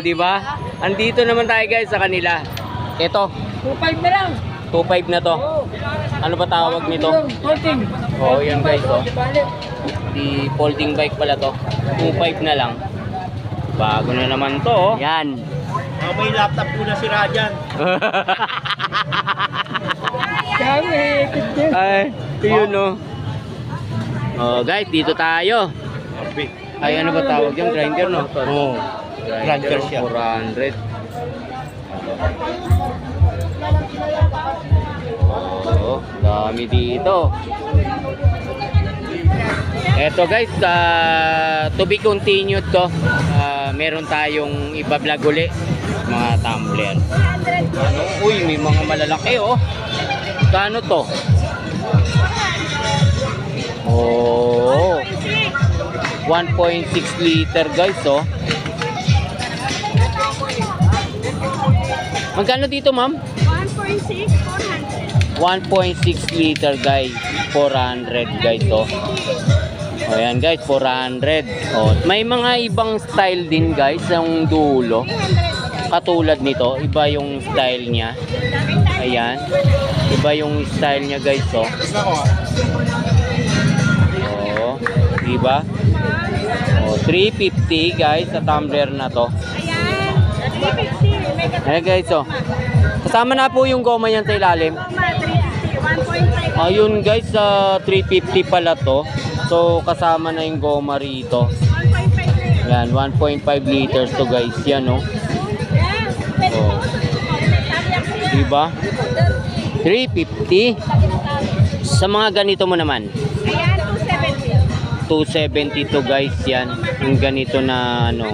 oh, di ba? Andito naman tayo guys sa kanila. Ito, 2.5 na lang. 2.5 na to. Ano ba tawag nito? Folding. Oh, yan guys, oh. Di folding bike pala to. 2.5 na lang. Bago na naman to, oh. Yan. Oh, may laptop po na si Rajan. Kami. Ay, yun, oh. Oh, guys, dito tayo. Ay, ano ba tawag yung grinder, no? Oo. Grinder siya. 400. Oh, dami dito. Eto guys, ah, to be continued to. Ah, meron tayong iba-vlog uli mga tumbler. Ano? Uy, may mga malalaki oh. Kano to? Oh. 1.6 liter guys oh. Magkano dito ma'am? 1.6, 400. 1.6 liter guys. 400 guys oh. O yan guys. 400 oh, may mga ibang style din guys ang dulo. Katulad nito iba yung style niya. Ayan. Iba yung style niya guys oh. Oh diba oh 350 guys sa tumbler na to. Ayan, 350. Ayan guys oh kasama na po yung goma yan sa ilalim 350. 1.5. Ayun guys, sa 350 pala to. So kasama na yung goma rito. 1.5 na Yan, yan. 1.5 liters to guys. Yan. Ayan, pwede Oh. Diba? 350. Sa mga ganito mo naman. Ayan, 270. 270 to guys yan. Yung ganito na ano.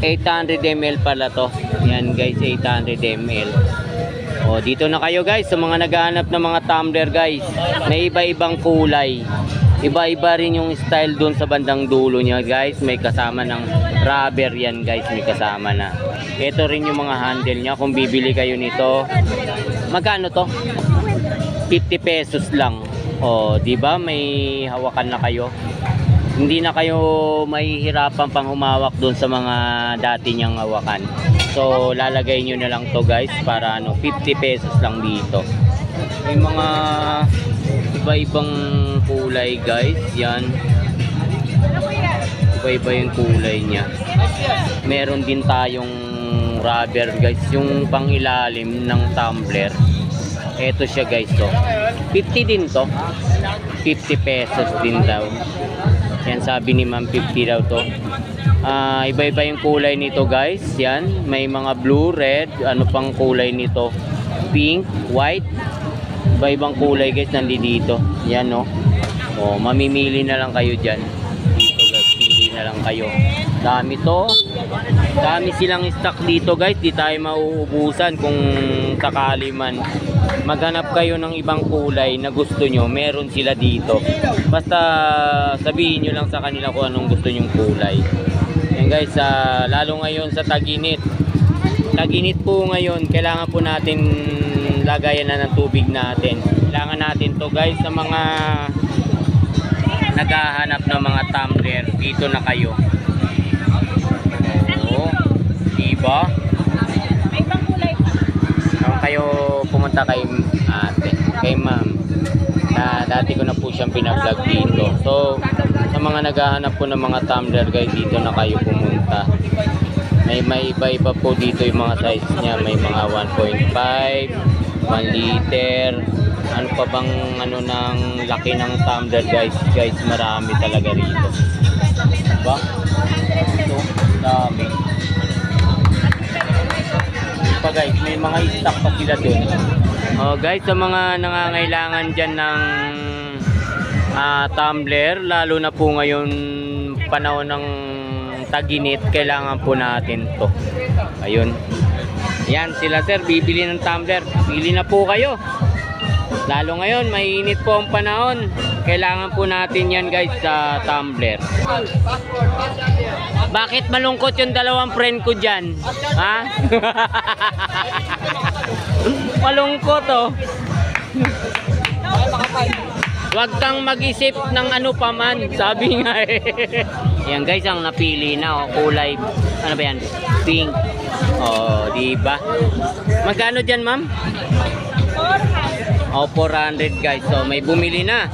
800 ml. 800 ml pala to. Yan guys, 800 ml. O, dito na kayo guys sa mga naghahanap ng mga tumbler guys. May iba-ibang kulay. Iba-iba rin yung style doon sa bandang dulo niya guys. May kasama ng rubber yan guys. May kasama na. Ito rin yung mga handle niya. Kung bibili kayo nito. Magkano to? 50 pesos lang. O, di ba? May hawakan na kayo. Hindi na kayo mahihirapan pang humawak doon sa mga dati niyang hawakan. So, lalagay nyo na lang to guys para ano, 50 pesos lang dito. May mga iba-ibang kulay guys. Yan? Iba-iba yung kulay niya. Meron din tayong rubber guys. Yung pangilalim ng tumbler. Ito siya guys to. 50 din to. 50 pesos din daw. Yan sabi ni ma'am 50 daw to. Ah, iba-iba yung kulay nito guys. Yan, may mga blue, red, ano pang kulay nito? Pink, white. Iba-ibang kulay guys nandito. Yan no. Oh, mamimili na lang kayo diyan. Dito guys, pili na lang kayo. Dami to. Dami silang stock dito guys. Di tayo mauubusan kung sakali man. Maghanap kayo ng ibang kulay na gusto nyo. Meron sila dito. Basta sabihin nyo lang sa kanila kung anong gusto nyong kulay. Yan guys, ah, lalo ngayon sa taginit. Taginit po ngayon, kailangan po natin lagayan na ng tubig natin. Kailangan natin to guys sa mga naghahanap ng mga tumbler. Dito na kayo. Diba? May ibang kulay pa. Saan kayo pumunta kay ate, kay ma'am. Na dati ko na po siyang pinablog dito. So, sa mga naghahanap po ng mga tumbler guys, dito na kayo pumunta. May may iba-iba po dito yung mga size niya. May mga 1.5, 1 liter. Ano pa bang ano ng laki ng tumbler guys? Guys, marami talaga rito. Diba? Ito, dami. Pa guys, may mga stock pa sila dun. Oh guys, sa mga nangangailangan dyan ng ah, tumbler, lalo na po ngayon panahon ng taginit, kailangan po natin to. Ayun. Yan sila sir, bibili ng tumbler. Bili na po kayo. Lalo ngayon, mainit po ang panahon. Kailangan po natin yan guys sa tumbler. Bakit malungkot yung dalawang friend ko dyan? Ha? malungkot oh. Huwag kang mag-isip ng ano pa man, sabi nga eh. Yan guys, ang napili na oh, kulay ano ba yan? Pink. Oh, di ba? Magkano diyan, ma'am? 400. Oh, 400 guys. So, may bumili na.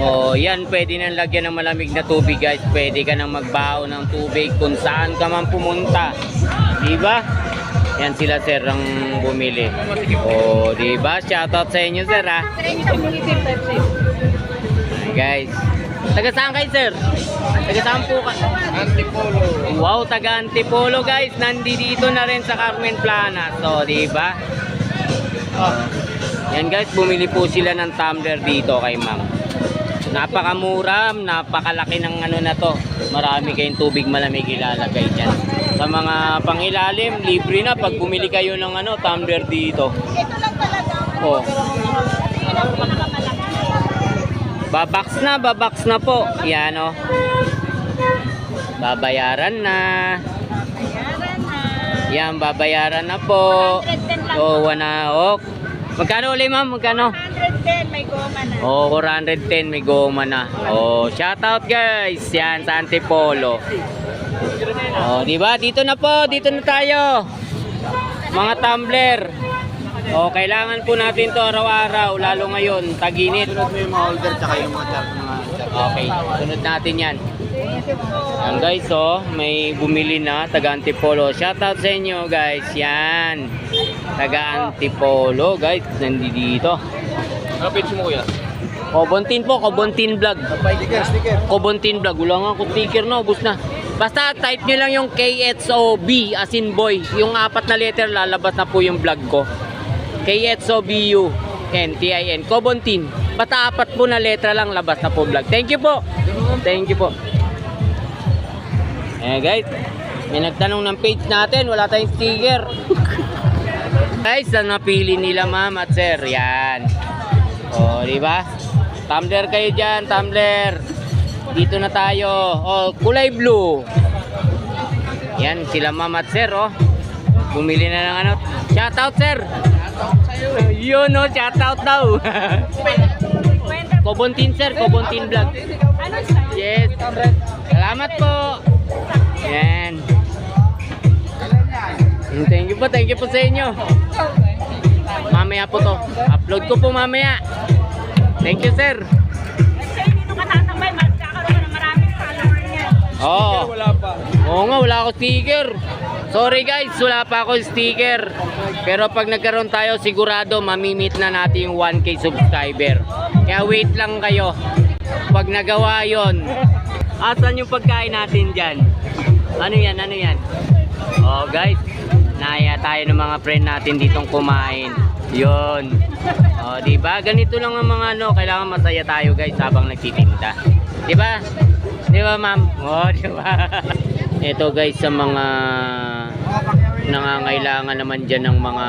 Oh, yan, pwede nang lagyan ng malamig na tubig guys. Pwede ka nang magbaho ng tubig kung saan ka man pumunta. Di ba? Yan sila sir ang bumili. Oh, di ba? Shoutout sa inyo sir. Ay, guys. Taga saan kayo sir? Taga saan po ka? Antipolo. Wow, taga Antipolo guys. Nandito na rin sa Carmen Plana. So, di ba? Yan guys, bumili po sila ng tumbler dito kay ma'am. Napakamura, napakalaki ng ano na to. Marami kayong tubig malamig ilalagay dyan. Sa mga pangilalim, libre na pag bumili kayo ng ano, tumbler dito. Ito lang talaga. Oh, babox na, babox na po. Yan oh. Babayaran na. Bayaran na. Yan, babayaran na po. 110 lang. Oh, wana, oh. Magkano ulit ma'am? Magkano? 110 may goma na. Oh, 410 may goma na. Oh, shout out guys. Yan sa Antipolo. Oh, di ba? Dito na po, dito na tayo. Mga tumbler. Oh, kailangan po natin 'to araw-araw, lalo ngayon, taginit. Sunod mo yung mga holder tsaka yung mga char mga. Okay, sunod natin 'yan. Yan guys, oh, may bumili na taga Antipolo. Shout out sa inyo guys. Yan. Taga Antipolo, guys. Nandito. Ano page mo kuya? Kobontin po, Kobontin vlog. Sticker, sticker. Kobontin vlog. Wala nga akong sticker na, ubus na. Basta type nyo lang yung KXOB as in boy. Yung apat na letter lalabas na po yung vlog ko. KXOBU N-T-I-N. Kobontin. Basta apat po na letra lang labas na po vlog. Thank you po. Thank you po. Eh guys, may nagtanong ng page natin. Wala tayong sticker. guys, ang napili nila ma'am at sir. Yan. O, di ba? Tumbler kayo dyan, tumbler. Dito na tayo. Oh, kulay blue. Yan, sila ma'am at sir, oh. Bumili na ng ano. Shoutout, sir. Yun, oh, shoutout daw. Kobontin, sir. Kobontin vlog. Ano? Yes. Salamat po. Yan. Thank you po, thank you po sa inyo. Mamaya po to. Upload ko po mamaya. Thank you, sir. Oo. Wala pa. Oo nga, wala ako sticker. Sorry guys, wala pa ako sticker. Pero pag nagkaroon tayo, sigurado mamimit na natin yung 1k subscriber. Kaya wait lang kayo. Pag nagawa yon, asan yung pagkain natin dyan? Ano yan, ano yan? Oh guys, naya tayo ng mga friend natin ditong kumain. Yon. Oh, di ba? Ganito lang ang mga ano, kailangan masaya tayo guys habang nagtitinda. Di ba? Di ba, ma'am? Oh, di ba? Ito guys sa mga nangangailangan naman dyan ng mga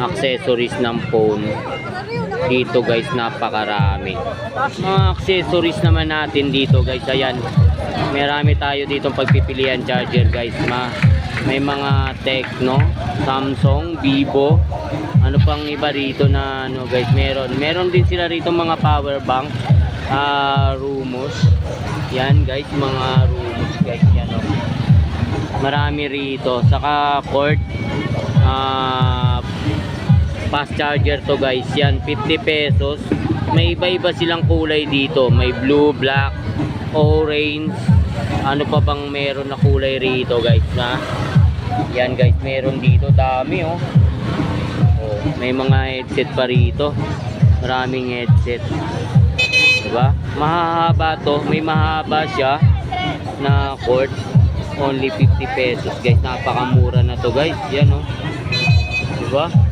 accessories ng phone. Dito guys, napakarami. Mga accessories naman natin dito guys, ayan. Marami tayo dito pagpipilian charger guys. Ma may mga Tecno, Samsung, Vivo. Ano pang iba rito na ano guys, meron. Meron din sila rito mga power bank. Ah, Rumos. Yan guys, mga Rumos guys, yan oh. Marami rito. Saka cord ah fast charger to guys. Yan 50 pesos. May iba-iba silang kulay dito. May blue, black, orange. Ano pa bang meron na kulay rito guys na? Yan guys, meron dito dami oh. oh may mga headset pa rito. Maraming headset. Diba? Mahahaba to. May mahaba siya na cord. Only 50 pesos guys. Napakamura na to guys. Yan oh. Diba?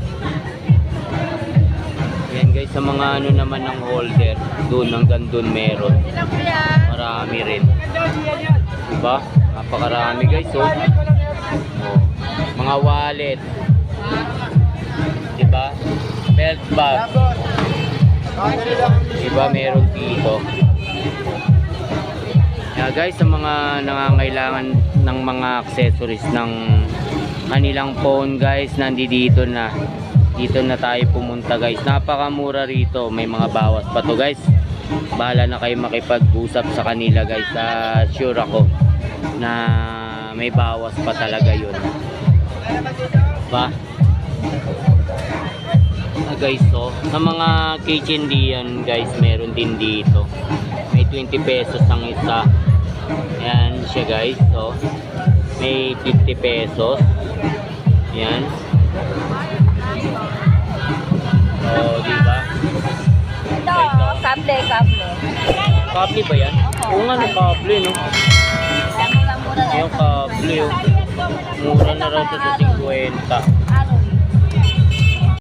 Guys, sa mga ano naman ng holder, doon hanggang doon meron. Marami rin. Diba? Napakarami guys, oh. oh. Mga wallet. Diba? Belt bag. Diba? Meron dito. Yeah, guys, sa mga nangangailangan ng mga accessories ng kanilang phone guys, nandito na. Dito na tayo pumunta guys. Napakamura rito. May mga bawas pa to guys. bahala na kayo makipag-usap sa kanila guys. Ah, sure ako na may bawas pa talaga yun. Ba? Ah, guys, so, sa mga kitchen diyan guys, meron din dito. May 20 pesos ang isa. Yan siya guys, so, may 50 pesos. Yan. Oh, di ba? Ito, kable, kable. Kable ba yan? Oo nga, no, kable, no? Yung kable, oh. Mura na raw to sa 50. Ano